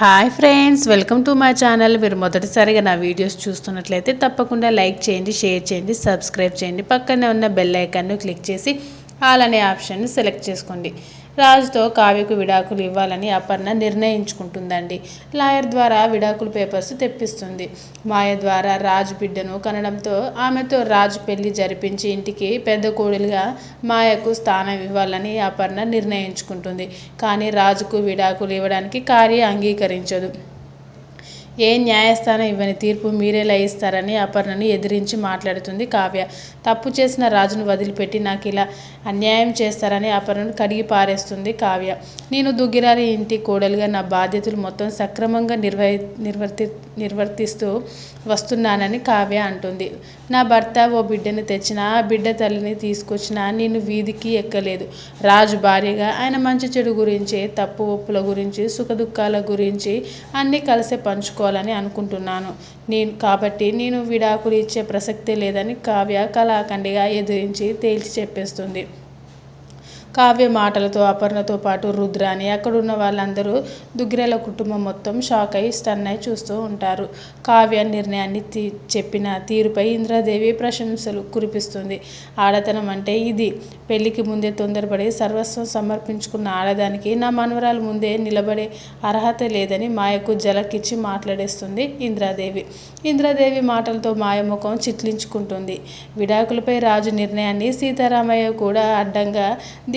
Hi friends welcome to my channel. మీరు మొదటిసారిగా నా వీడియోస్ చూస్తున్నట్లయితే తప్పకుండా లైక్ చేయండి షేర్ చేయండి సబ్స్క్రైబ్ చేయండి. పక్కనే ఉన్న బెల్ ఐకాన్ను క్లిక్ చేసి ఆల్ అనే ఆప్షన్ని సెలెక్ట్ చేసుకోండి. రాజుతో కావ్యకు విడాకులు ఇవ్వాలని అపర్ణ నిర్ణయించుకుంటుందండి. లాయర్ ద్వారా విడాకులు పేపర్స్ తెప్పిస్తుంది. మాయ ద్వారా రాజు బిడ్డను కనడంతో ఆమెతో రాజు పెళ్ళి జరిపించి ఇంటికి పెద్ద కోడలుగా మాయకు స్థానం ఇవ్వాలని అపర్ణ నిర్ణయించుకుంటుంది. కానీ రాజుకు విడాకులు ఇవ్వడానికి కార్య అంగీకరించదు. ఏ న్యాయస్థానం ఇవ్వని తీర్పు మీరేలా ఇస్తారని అపర్ణని ఎదిరించి మాట్లాడుతుంది కావ్య. తప్పు చేసిన రాజును వదిలిపెట్టి నాకు ఇలా అన్యాయం చేస్తారని అపర్ణను కడిగి పారేస్తుంది కావ్య. నేను దుగ్గిరారి ఇంటి కోడలుగా నా బాధ్యతలు మొత్తం సక్రమంగా నిర్వహి నిర్వర్తి నిర్వర్తిస్తూ వస్తున్నానని కావ్య అంటుంది. నా భర్త ఓ బిడ్డను తెచ్చిన ఆ బిడ్డ తల్లిని తీసుకొచ్చిన నేను వీధికి ఎక్కలేదు. రాజు భార్యగా ఆయన మంచి చెడు గురించి తప్పు ఒప్పుల గురించి సుఖదుఖాల గురించి అన్నీ కలిసే పంచుకోవాలని అనుకుంటున్నాను. నేను కాబట్టి నేను విడాకులు ఇచ్చే ప్రసక్తే లేదని కావ్య కళాఖండిగా ఎదిరించి తేల్చి చెప్పేస్తుంది. కావ్య మాటలతో అపర్ణతో పాటు రుద్రాని అక్కడున్న వాళ్ళందరూ దుగ్గిరాల కుటుంబం మొత్తం షాక్ అయి స్టన్ అయి చూస్తూ ఉంటారు. కావ్య నిర్ణయాన్ని తీ చెప్పిన తీరుపై ఇంద్రాదేవి ప్రశంసలు కురిపిస్తుంది. ఆడతనం అంటే ఇది. పెళ్ళికి ముందే తొందరపడి సర్వస్వం సమర్పించుకున్న ఆడదానికి నా మనవరాలు ముందే నిలబడే అర్హత లేదని మాయకు జలకిచ్చి మాట్లాడేస్తుంది ఇంద్రాదేవి. ఇంద్రాదేవి మాటలతో మాయ ముఖం చిట్లించుకుంటుంది. విడాకులపై రాజు నిర్ణయాన్ని సీతారామయ్య కూడా అడ్డంగా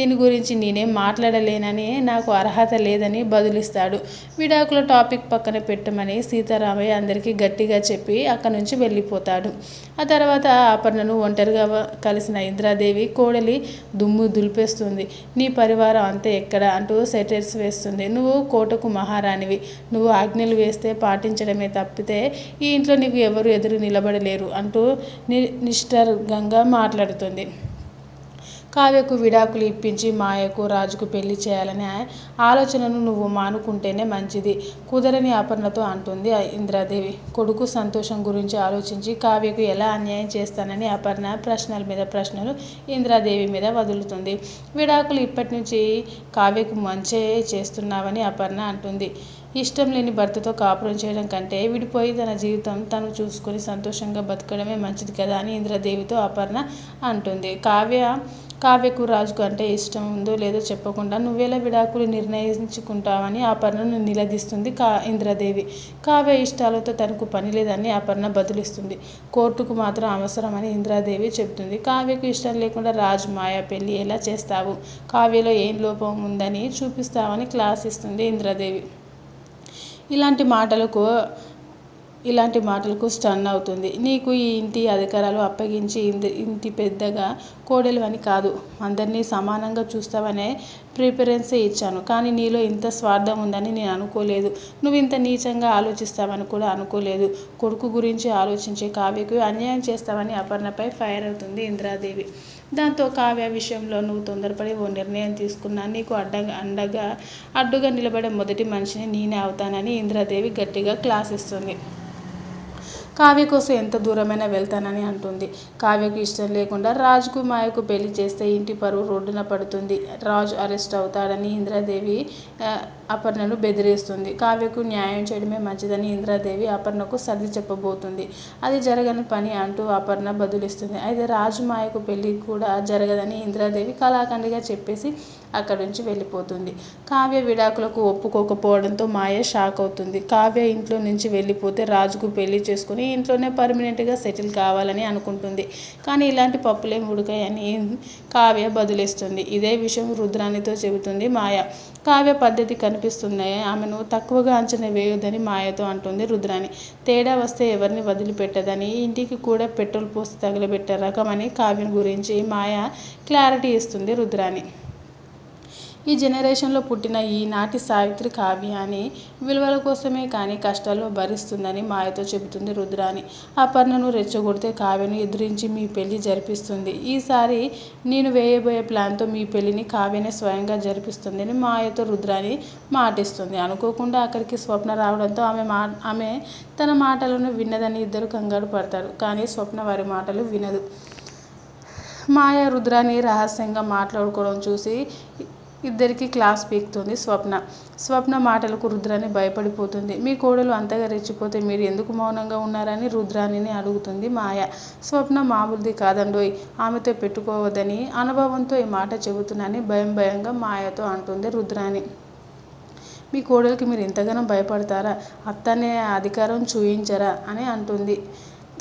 దీని గురించి నేనేం మాట్లాడలేనని నాకు అర్హత లేదని బదులిస్తాడు. విడాకుల టాపిక్ పక్కన పెట్టమని సీతారామయ్య అందరికీ గట్టిగా చెప్పి అక్కడి నుంచి వెళ్ళిపోతాడు. ఆ తర్వాత అపర్ణను ఒంటరిగా కలిసిన ఇంద్రాదేవి కోడలి దుమ్ము దులిపేస్తుంది. నీ పరివారం అంతా ఎక్కడ? అంటూ సెటర్స్ వేస్తుంది. నువ్వు కోటకు మహారాణివి. నువ్వు ఆజ్ఞలు వేస్తే పాటించడమే తప్పితే ఈ ఇంట్లో నీకు ఎవరు ఎదురు నిలబడలేరు అంటూ ని నిష్ఠర్గంగా మాట్లాడుతుంది. కావ్యకు విడాకులు ఇప్పించి మాయకు రాజుకు పెళ్ళి చేయాలనే ఆలోచనను నువ్వు మానుకుంటేనే మంచిది కుదరని అపర్ణతో అంటుంది ఇంద్రాదేవి. కొడుకు సంతోషం గురించి ఆలోచించి కావ్యకు ఎలా అన్యాయం చేస్తానని అపర్ణ ప్రశ్నల మీద ప్రశ్నలు ఇంద్రాదేవి మీద వదులుతుంది. విడాకులు ఇప్పటి నుంచి కావ్యకు మంచే చేస్తున్నావని అపర్ణ అంటుంది. ఇష్టం లేని భర్తతో కాపురం చేయడం కంటే విడిపోయి తన జీవితం తను చూసుకొని సంతోషంగా బతకడమే మంచిది కదా అని ఇంద్రదేవితో అపర్ణ అంటుంది. కావ్య కావ్యకు రాజుకు అంటే ఇష్టం ఉందో లేదో చెప్పకుండా నువ్వేలా విడాకులు నిర్ణయించుకుంటావని అపర్ణను నిలదీస్తుంది కా ఇంద్రదేవి. కావ్య ఇష్టాలతో తనకు పని లేదని అపర్ణ బదులిస్తుంది. కోర్టుకు మాత్రం అవసరమని ఇంద్రాదేవి చెబుతుంది. కావ్యకు ఇష్టం లేకుండా రాజు మాయ పెళ్ళి ఎలా చేస్తావు? కావ్యలో ఏం లోపం ఉందని చూపిస్తావని క్లాస్ ఇస్తుంది ఇంద్రదేవి. ఇలాంటి మాటలకు ఇలాంటి మాటలకు స్టన్ అవుతుంది. నీకు ఈ ఇంటి అధికారాలు అప్పగించి ఇంటి పెద్దగా కోడలు అని కాదు. అందరినీ సమానంగా చూస్తావనే ప్రిఫరెన్సే ఇచ్చాను. కానీ నీలో ఇంత స్వార్థం ఉందని నేను అనుకోలేదు. నువ్వు ఇంత నీచంగా ఆలోచిస్తావని కూడా అనుకోలేదు. కొడుకు గురించి ఆలోచించే కావ్యకు అన్యాయం చేస్తావని అపర్ణపై ఫైర్ అవుతుంది ఇంద్రాదేవి. దాంతో కావ్య విషయంలో నువ్వు తొందరపడి ఓ నిర్ణయం తీసుకున్నా నీకు అడ్డగా అండగా అడ్డుగా నిలబడే మొదటి మనిషిని నేనే అవుతానని ఇంద్రాదేవి గట్టిగా క్లాస్ ఇస్తుంది కావ్య కోసం ఎంత దూరమైనా వెళ్తానని అంటుంది. కావ్యకు ఇష్టం లేకుండా రాజుకు మాయకు పెళ్ళి చేస్తే ఇంటి పరువు రోడ్డున పడుతుంది. రాజు అరెస్ట్ అవుతాడని ఇంద్రాదేవి అపర్ణను బెదిరిస్తుంది. కావ్యకు న్యాయం చేయడమే మంచిదని ఇంద్రాదేవి అపర్ణకు సర్ది చెప్పబోతుంది. అది జరగని పని అంటూ అపర్ణ బదులిస్తుంది. అయితే రాజు మాయకు పెళ్ళి కూడా జరగదని ఇంద్రాదేవి కళాఖండిగా చెప్పేసి అక్కడి నుంచి వెళ్ళిపోతుంది. కావ్య విడాకులకు ఒప్పుకోకపోవడంతో మాయ షాక్ అవుతుంది. కావ్య ఇంట్లో నుంచి వెళ్ళిపోతే రాజుకు పెళ్ళి చేసుకుని ఇంట్లోనే పర్మనెంట్గా సెటిల్ కావాలని అనుకుంటుంది. కానీ ఇలాంటి పప్పులేం ఉడకాయని కావ్య బదులిస్తుంది. ఇదే విషయం రుద్రానితో చెబుతుంది మాయ. కావ్య పద్ధతి కనిపిస్తున్నాయి ఆమెను తక్కువగా అంచనా వేయొద్దని మాయతో అంటుంది రుద్రాని తేడా వస్తే ఎవరిని వదిలిపెట్టదని ఇంటికి కూడా పెట్రోల్ పోసి తగిలిపెట్టే రకమని కావ్యం గురించి మాయ క్లారిటీ ఇస్తుంది రుద్రాని ఈ జనరేషన్లో పుట్టిన ఈనాటి సావిత్రి కావ్యాన్ని విలువల కోసమే కానీ కష్టాల్లో భరిస్తుందని మాయతో చెబుతుంది రుద్రాని అపర్ణను రెచ్చగొడితే కావ్యను ఎదురించి మీ పెళ్ళి జరిపిస్తుంది. ఈసారి నేను వేయబోయే ప్లాన్తో మీ పెళ్ళిని కావ్యనే స్వయంగా జరిపిస్తుందని మాయతో రుద్రాని మాటిస్తుంది. అనుకోకుండా అక్కడికి స్వప్న రావడంతో ఆమె మా ఆమె తన మాటలను విన్నదని ఇద్దరు కంగారు పడతారు. కానీ స్వప్న వారి మాటలు వినదు. మాయ రుద్రాని రహస్యంగా మాట్లాడుకోవడం చూసి ఇద్దరికి క్లాస్ పీకుతుంది స్వప్న. స్వప్న మాటలకు రుద్రాని భయపడిపోతుంది. మీ కోడలు అంతగా రెచ్చిపోతే మీరు ఎందుకు మౌనంగా ఉన్నారని రుద్రాణిని అడుగుతుంది మాయ. స్వప్న మామూలుది కాదండోయ్ ఆమెతో పెట్టుకోవద్దని అనుభవంతో ఈ మాట చెబుతున్నానని భయం భయంగా మాయతో అంటుంది రుద్రాణి మీ కోడలికి మీరు ఇంతగానో భయపడతారా? అత్తనే అధికారం చూయించరా? అని అంటుంది.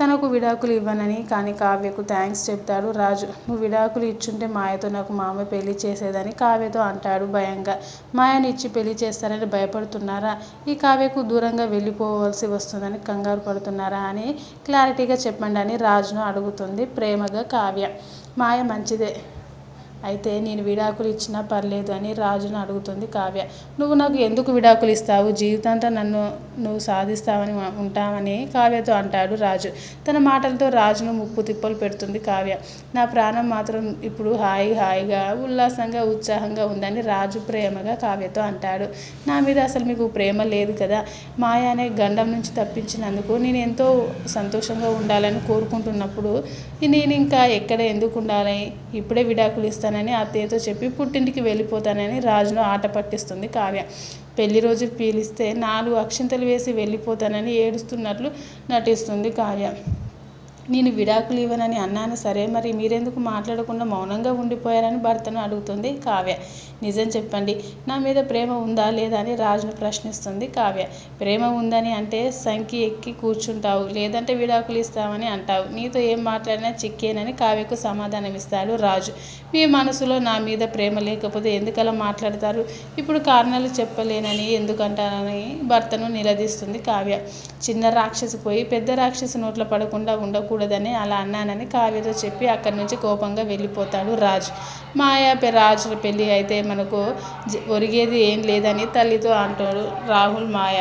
తనకు విడాకులు ఇవ్వనని కానీ కావ్యకు థ్యాంక్స్ చెప్తాడు. రాజు నువ్వు విడాకులు ఇచ్చుంటే మాయతో నాకు మామ పెళ్ళి చేసేదని కావ్యతో అంటాడు భయంగా. మాయని ఇచ్చి పెళ్ళి చేస్తారని భయపడుతున్నారా? ఈ కావ్యకు దూరంగా వెళ్ళిపోవలసి వస్తుందని కంగారు పడుతున్నారా అని క్లారిటీగా చెప్పండి అని రాజును అడుగుతుంది ప్రేమగా కావ్య. మాయ మంచిదే. అయితే నేను విడాకులు ఇచ్చినా పర్లేదు అని రాజును అడుగుతుంది కావ్య. నువ్వు నాకు ఎందుకు విడాకులు ఇస్తావు? జీవితాంతం నన్ను నువ్వు సాధిస్తావని ఉంటావని కావ్యతో అంటాడు రాజు. తన మాటలతో రాజును ముప్పు తిప్పలు పెడుతుంది కావ్య. నా ప్రాణం మాత్రం ఇప్పుడు హాయి హాయిగా ఉల్లాసంగా ఉత్సాహంగా ఉందని రాజు ప్రేమగా కావ్యతో అంటాడు. నా మీద అసలు మీకు ప్రేమ లేదు కదా? మాయ అనే గండం నుంచి తప్పించినందుకు నేను ఎంతో సంతోషంగా ఉండాలని కోరుకుంటున్నప్పుడు నేను ఇంకా ఎక్కడ ఎందుకు ఉండాలి? ఇప్పుడే విడాకులు చేస్తానని అత్తయ్యతో చెప్పి పుట్టింటికి వెళ్ళిపోతానని రాజును ఆట పట్టిస్తుంది కావ్య. పెళ్ళి రోజు పీలిస్తే నాలుగు అక్షింతలు వేసి వెళ్ళిపోతానని ఏడుస్తున్నట్లు నటిస్తుంది కావ్య. నేను విడాకులు ఇవ్వనని అన్నాను. సరే మరి మీరెందుకు మాట్లాడకుండా మౌనంగా ఉండిపోయారని భర్తను అడుగుతుంది కావ్య. నిజం చెప్పండి నా మీద ప్రేమ ఉందా లేదా అని రాజును ప్రశ్నిస్తుంది కావ్య. ప్రేమ ఉందని అంటే సంఖ్య ఎక్కి కూర్చుంటావు లేదంటే విడాకులు ఇస్తామని అంటావు. నీతో ఏం మాట్లాడినా చిక్కేనని కావ్యకు సమాధానం ఇస్తాడు రాజు. మీ మనసులో నా మీద ప్రేమ లేకపోతే ఎందుకలా మాట్లాడతారు? ఇప్పుడు కారణాలు చెప్పలేనని ఎందుకంటానని భర్తను నిలదీస్తుంది కావ్య. చిన్న రాక్షసి పోయి పెద్ద రాక్షసి నోట్ల పడకుండా చెప్పకూడదని అలా అన్నానని కావ్యతో చెప్పి అక్కడి నుంచి కోపంగా వెళ్ళిపోతాడు రాజ్. మాయా రాజు పెళ్ళి అయితే మనకు ఒరిగేది ఏం లేదని తల్లితో అంటాడు రాహుల్ మాయ.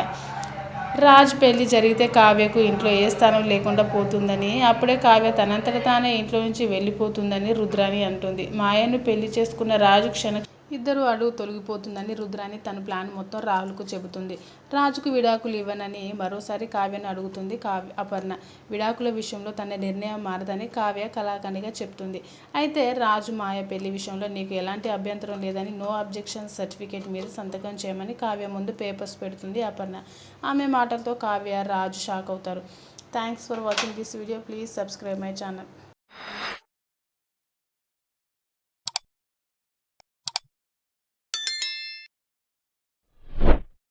రాజ్ పెళ్ళి జరిగితే కావ్యకు ఇంట్లో ఏ స్థానం లేకుండా పోతుందని అప్పుడే కావ్య తనంతట తానే ఇంట్లో నుంచి వెళ్ళిపోతుందని రుద్రాణి అంటుంది. మాయను పెళ్ళి చేసుకున్న రాజు క్షణ ఇద్దరు అడుగు తొలగిపోతుందని రుద్రాని తన ప్లాన్ మొత్తం రాహుల్కు చెబుతుంది. రాజుకు విడాకులు ఇవ్వనని మరోసారి కావ్యను అడుగుతుంది కావ్య అపర్ణ. విడాకుల విషయంలో తన నిర్ణయం మారదని కావ్య కళాకణిగా చెప్తుంది. అయితే రాజు మాయ పెళ్ళి విషయంలో నీకు ఎలాంటి అభ్యంతరం లేదని నో అబ్జెక్షన్ సర్టిఫికేట్ మీద సంతకం చేయమని కావ్య ముందు పేపర్స్ పెడుతుంది అపర్ణ. ఆమె మాటలతో కావ్య రాజు షాక్ అవుతారు. Thanks for watching this video. Please subscribe my channel.